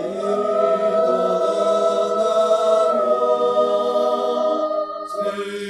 일어나며 새